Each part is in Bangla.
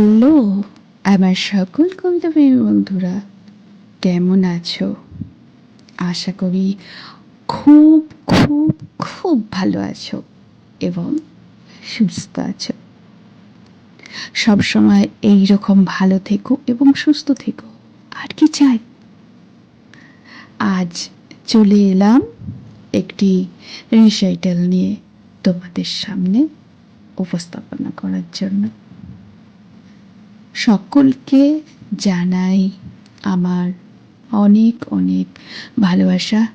হ্যালো, আমার সকল কবিতা প্রেমী বন্ধুরা, কেমন আছো? আশা করি খুব খুব খুব ভালো আছো এবং সুস্থ আছো। সবসময় এই রকম ভালো থেকো এবং সুস্থ থেকো, আর কি চাই? আজ চলে এলাম একটি রিসাইটাল নিয়ে তোমাদের সামনে উপস্থাপনা করার জন্য। সকলকে জানাই আমার অনেক অনেক ভালোবাসা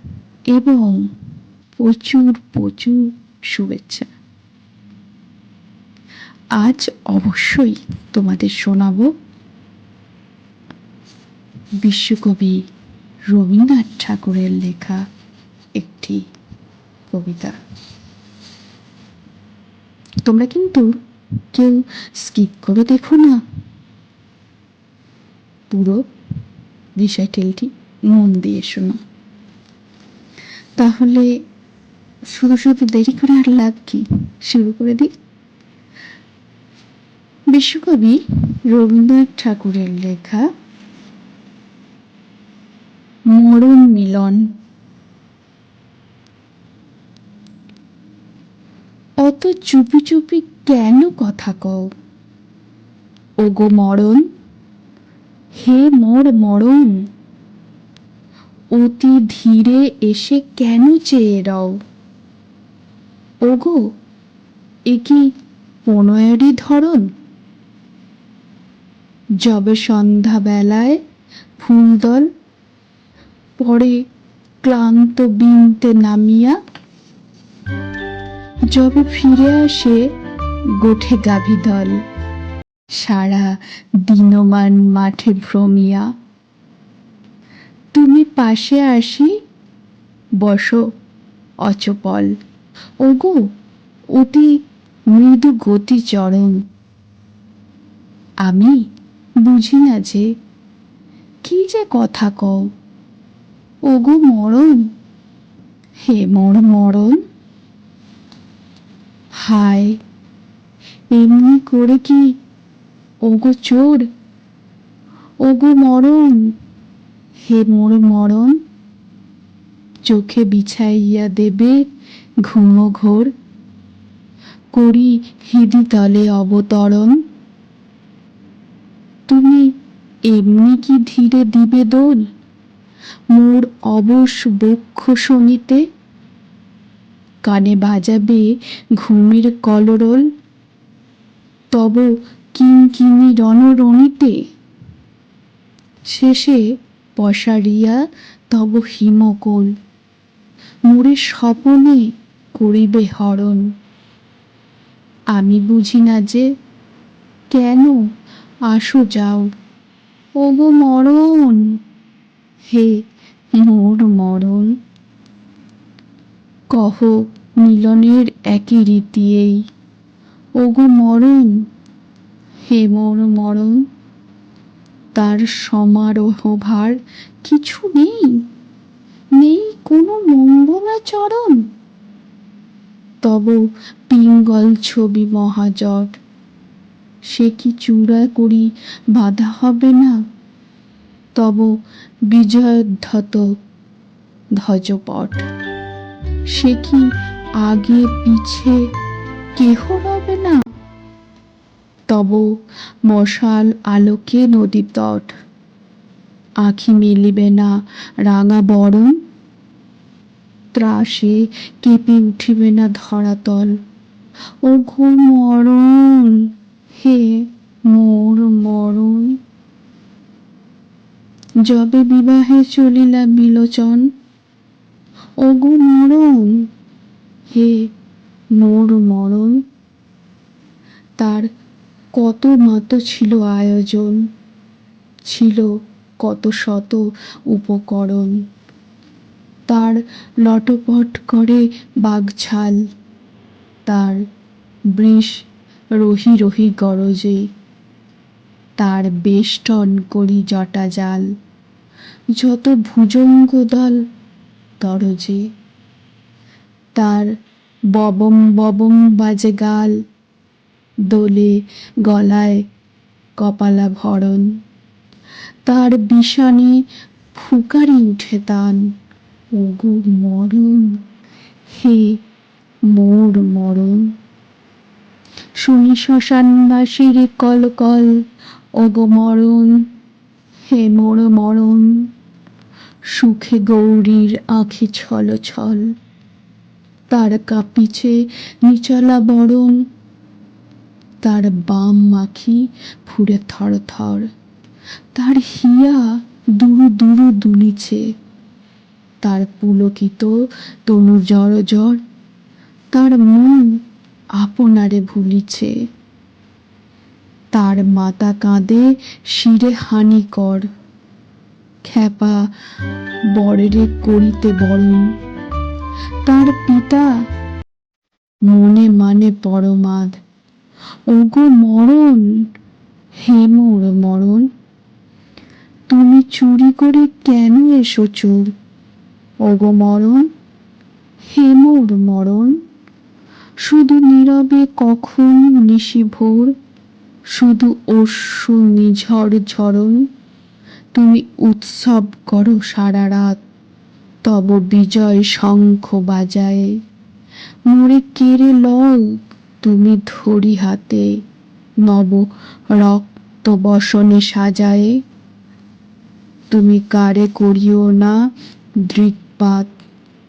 এবং প্রচুর প্রচুর শুভেচ্ছা। আজ অবশ্যই তোমাদের শোনাবো বিশ্বকবি রবীন্দ্রনাথ ঠাকুরের লেখা একটি কবিতা। তোমরা কিন্তু কেউ স্কিপ করে দেখো না। পুরো রিসাইটেলটি মন দিয়ে শোনো। তাহলে শুধু শুধু দেরি করে আর লাভ কি? শুরু করে দিই। বিশ্বকবি রবীন্দ্রনাথ ঠাকুরের লেখা মরণ মিলন। অত চুপি চুপি কেন কথা কও? ওগো মরণ হে মোর মরণ, অতি ধীরে এসে কেন চেয়ে রও? ওগো, এ কি প্রণয়েরই ধরন? যবে সন্ধ্যাবেলায় ফুলদল, পরে ক্লান্ত বিনতে নামিয়া, যবে ফিরে আসে গোঠে গাভী দল। সারা দিনমান মাঠে ভ্রমিয়া। তুমি পাশে আসি, বসো, অচপল। ওগো, অতি মৃদু গতি চরণ। আমি বুঝি না যে, কি যে কথা কও। ওগো, মরণ। হে মোর, মরণ। হায়, এমনি করে কি ওগো চোর, ওগো মরণ, হে মোর মরণ, চোখে বিছাইয়া দেবে ঘুম ঘোর, করি হিদি তলে অবতরণ। তুমি এমনি কি ধীরে দিবে দোল, মোর অবশ বক্ষ শমিতে কানে বাজাবে ঘুমের কলরল, তব কিঙ্কিনি রণরণিতে। শেষে পশারিয়া তব হিমকোল। মোরে স্বপনে করিবে হরণ। আমি বুঝি না যে কেন আসো যাও। ওগো মরণ, হে মোর মরণ। কহ মিলনের একই রীতি এই। ওগো মরণ হে মোর মরণ, তার সমারোহ ভার কিছু নেই নেই কোনো মঙ্গলাচরণ। তব পিঙ্গল ছবি মহাজট সে কি চূড়া করি বাধা হবে না? তব বিজয়োদ্ধত ধ্বজপট, সে কি আগে পিছে কেহ হবে না? তব মশাল আলোকে নদীর তট। আখি মেলিবে না রাঙা বরণ? ত্রাসে কেঁপে উঠিবে না ধরাতল? ও ঘো মরণ, হে মোর মরণ। যবে বিবাহে চলিলা বিলোচন, ওগো মরণ, হে মোর মরণ। তার কত মত ছিল আয়োজন, ছিল কত শত উপকরণ। তার লটপট করে বাঘঝাল তার বৃষ রহি রহি গরজে, তার বেষ্টন করি জটা জাল, যত ভুজঙ্গ দল দরজে তার ববম ববম বাজে গাল দোলে গলায় কপালা ভরণ তার বিষানে ফুকারি উঠে তান, ওগো মরণ, হে মোর মরণ। শুনি শ্মশানবাসীর কল কল, ওগো মরণ, হে মোর মরণ। সুখে গৌরীর আঁখি ছল ছল তার কাঁপিছে নিচলা বরণ তার বাম মাখি ফুরে থর থর। তার হিয়া দুরু দুরু দুলিছে। তার পুলকিত তনু জর জর তার মন আপনারে ভুলিছে। তার মাতা কাঁদে শিরে হানি কর। খ্যাপা বরেরে করিতে বরণ তার পিতা মনে মানে পরমাদ। ওগো মরণ, হে মোর মরণ, তুমি চুরি করে কেন এসো চোর ওগো মরণ, হে মোর মরণ, শুধু নীরবে কখন নিশি ভোর? শুধু অশ্রু নিঝড় ঝরণ, তুমি উৎসব করো সারা রাত, তব বিজয় শঙ্খ বাজায়। মোরে কেড়ে লও তুমি ধরি হাতে নব রক্ত বসনে সাজায়ে, তুমি কারে করিও না দৃকপাত?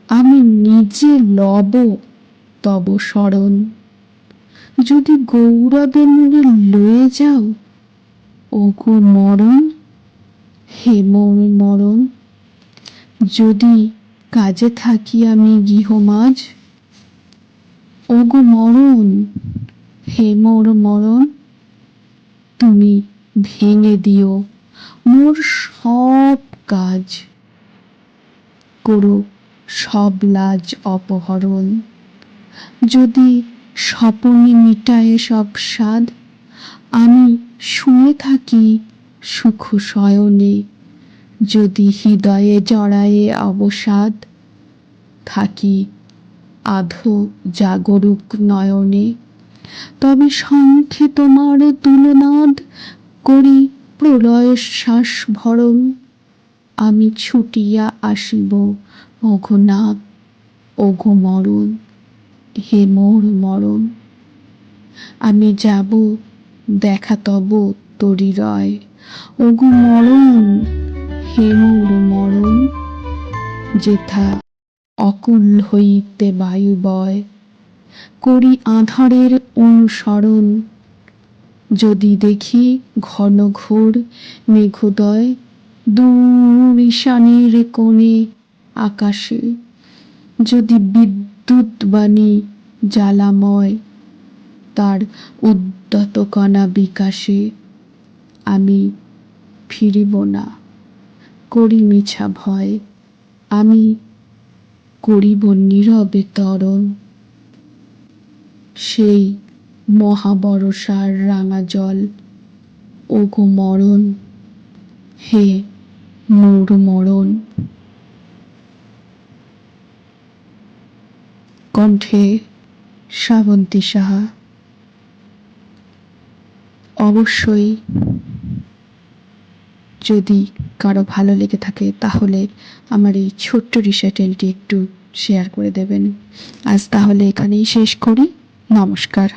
আমি নিজে লব তব স্মরণ যদি গৌরবে মোরে লয়ে যাও, ওগো মরণ, হে মোর মরণ। যদি কাজে থাকি আমি গৃহমাজ ওগো মরণ, হে মোর মরণ, তুমি ভেঙে দিও মোর সব কাজ। করো সব লাজ অপহরণ। যদি স্বপনে মিটায়ে সব স্বাদ, আমি শুয়ে থাকি সুখ শয়নে। যদি হৃদয়ে জড়ায়ে অবসাদ, থাকি আধো জাগরুক নয়নে। তবে শঙ্খে তোমার তুলনাদ করি প্রলয় শ্বাস ভরণ আমি ছুটিয়া আসিব অঘনাথ ওঘো মরণ, হে মোর মরণ। আমি যাব, দেখা তব তরি রয়। ওগো মরণ, হে মোর মরণ, যেথা অকুল হইতে বায়ু বয়। করি আধারের অনুসরণ। যদি দেখি ঘন ঘোর মেঘোদয় দূর ঈশানের কোণে আকাশে। যদি বিদ্যুৎ বাণী জ্বালাময়, তার উদ্যত কণা বিকাশে, আমি ফিরিব না। করি মিছা ভয়, আমি করিব নীরবে তরণ। সেই মহাবরসার রাঙা জল, ওগো মরণ, হে মোর মরণ। কণ্ঠে শ্রাবন্তী সাহা। অবশ্যই যদি কারও ভালো লেগে থাকে, তাহলে আমার এই ছোট্ট রিসাইটেলটি একটু শেয়ার করে দেবেন। আজ তাহলে এখানেই শেষ করি। নমস্কার।